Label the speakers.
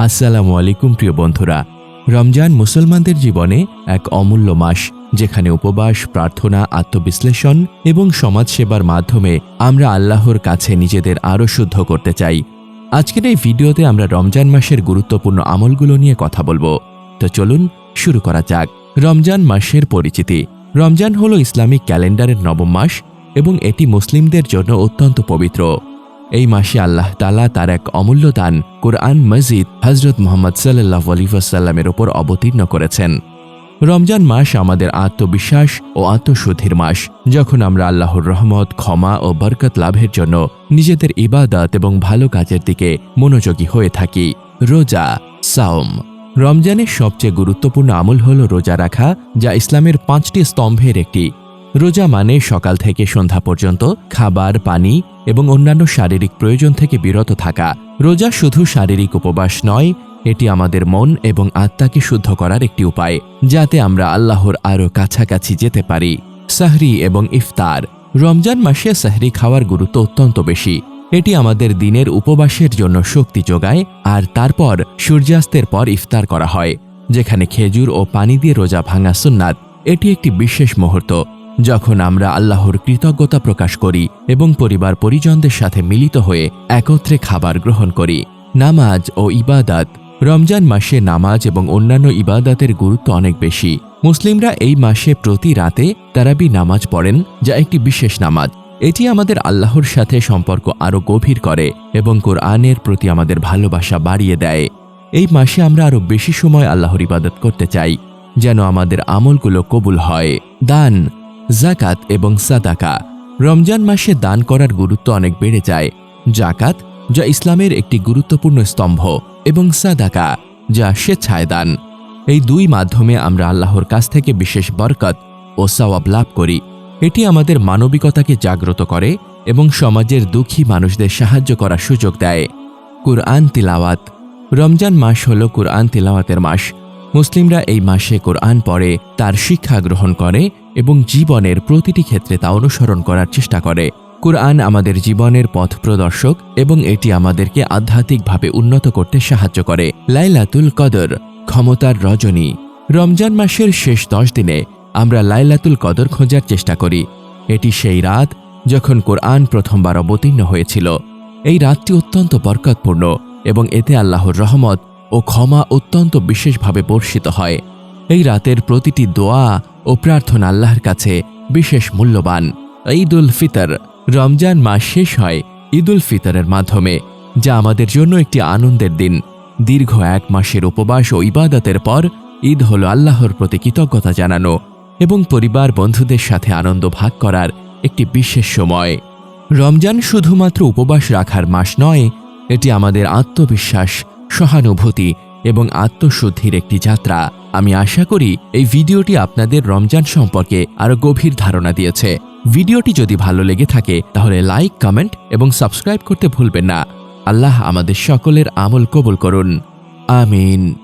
Speaker 1: আসসালামু আলাইকুম, প্রিয় বন্ধুরা। রমজান মুসলমানদের জীবনে এক অমূল্য মাস, যেখানে উপবাস, প্রার্থনা, আত্মবিশ্লেষণ এবং সমাজসেবার মাধ্যমে আমরা আল্লাহর কাছে নিজেদের আরও শুদ্ধ করতে চাই। আজকের এই ভিডিওতে আমরা রমজান মাসের গুরুত্বপূর্ণ আমলগুলো নিয়ে কথা বলব। তো চলুন শুরু করা যাক। রমজান মাসের পরিচিতি। রমজান হল ইসলামিক ক্যালেন্ডারের নবম মাস এবং এটি মুসলিমদের জন্য অত্যন্ত পবিত্র। এই মাসে আল্লাহ তালা তার এক অমূল্য দান কোরআন মসজিদ হজরত মোহাম্মদ সাল্লাহ আলিফাসাল্লামের ওপর অবতীর্ণ করেছেন। রমজান মাস আমাদের আত্মবিশ্বাস ও আত্মশুদ্ধির মাস। যখন আমরা আল্লাহর রহমত, ক্ষমা ও বরকত লাভের জন্য নিজেদের ইবাদত এবং ভালো কাজের দিকে মনোযোগী হয়ে থাকি। রোজা, সাওম। রমজানের সবচেয়ে গুরুত্বপূর্ণ আমল হল রোজা রাখা, যা ইসলামের পাঁচটি স্তম্ভের একটি। রোজা মানে সকাল থেকে সন্ধ্যা পর্যন্ত খাবার, পানি এবং অন্যান্য শারীরিক প্রয়োজন থেকে বিরত থাকা। রোজা শুধু শারীরিক উপবাস নয়, এটি আমাদের মন এবং আত্মাকে শুদ্ধ করার একটি উপায়, যাতে আমরা আল্লাহর আরও কাছাকাছি যেতে পারি। সাহরি এবং ইফতার। রমজান মাসে সাহরি খাওয়ার গুরুত্ব অত্যন্ত বেশি। এটি আমাদের দিনের উপবাসের জন্য শক্তি যোগায় আর তারপর সূর্যাস্তের পর ইফতার করা হয়, যেখানে খেজুর ও পানি দিয়ে রোজা ভাঙা সুন্নাত। এটি একটি বিশেষ মুহূর্ত। যখন আমরা আল্লাহর কৃতজ্ঞতা প্রকাশ করি এবং পরিবার পরিজনদের সাথে মিলিত হয়ে একত্রে খাবার গ্রহণ করি, নামাজ ও ইবাদাত, রমজান মাসে নামাজ এবং অন্যান্য ইবাদাতের গুরুত্ব অনেক বেশি। মুসলিমরা এই মাসে প্রতি রাতে তারাবি নামাজ পড়েন, যা একটি বিশেষ নামাজ। এটি আমাদের আল্লাহর সাথে সম্পর্ক আরও গভীর করে এবং কোরআনের প্রতি আমাদের ভালোবাসা বাড়িয়ে দেয়। এই মাসে আমরা আরও বেশি সময় আল্লাহর ইবাদত করতে চাই, যেন আমাদের আমলগুলো কবুল হয়। দান জাকাত এবং সাদাকা। রমজান মাসে দান করার গুরুত্ব অনেক বেড়ে যায়। জাকাত, যা ইসলামের একটি গুরুত্বপূর্ণ স্তম্ভ, এবং সাদাকা, যা স্বেচ্ছায় দান। এই দুই মাধ্যমে আমরা আল্লাহর কাছ থেকে বিশেষ বরকত ও সওয়াব লাভ করি। এটি আমাদের মানবিকতাকে জাগ্রত করে এবং সমাজের দুঃখী মানুষদের সাহায্য করার সুযোগ দেয়। কুরআন তিলাওয়াত। রমজান মাস হল কুরআন তিলাওয়াতের মাস। মুসলিমরা এই মাসে কোরআন পড়ে, তার শিক্ষা গ্রহণ করে এবং জীবনের প্রতিটি ক্ষেত্রে তা অনুসরণ করার চেষ্টা করে। কোরআন আমাদের জীবনের পথ প্রদর্শক এবং এটি আমাদেরকে আধ্যাত্মিকভাবে উন্নত করতে সাহায্য করে। লাইলাতুল কদর, ক্ষমতার রজনী। রমজান মাসের শেষ দশ দিনে আমরা লাইলাতুল কদর খোঁজার চেষ্টা করি। এটি সেই রাত যখন কোরআন প্রথমবার অবতীর্ণ হয়েছিল। এই রাতটি অত্যন্ত বরকতপূর্ণ এবং এতে আল্লাহর রহমত ও ক্ষমা অত্যন্ত বিশেষভাবে বর্ষিত হয়। এই রাতের প্রতিটি দোয়া ও প্রার্থনা আল্লাহর কাছে বিশেষ মূল্যবান। ঈদ উল ফিতর, রমজান মাস শেষ হয় ঈদ উল ফিতরের মাধ্যমে, যা আমাদের জন্য একটি আনন্দের দিন। দীর্ঘ এক মাসের উপবাস ও ইবাদতের পর ঈদ হল আল্লাহর প্রতি কৃতজ্ঞতা জানানো এবং পরিবার বন্ধুদের সাথে আনন্দ ভাগ করার একটি বিশেষ সময়। রমজান শুধুমাত্র উপবাস রাখার মাস নয়, এটি আমাদের আত্মবিশ্বাস সহানুভূতি এবং আত্মশুদ্ধির একটি যাত্রা। আমি আশা করি এই ভিডিওটি আপনাদের রমজান সম্পর্কে আরও গভীর ধারণা দিয়েছে। ভিডিওটি যদি ভালো লেগে থাকে, তাহলে লাইক, কমেন্ট এবং সাবস্ক্রাইব করতে ভুলবেন না। আল্লাহ আমাদের সকলের আমল কবুল করুন। আমিন।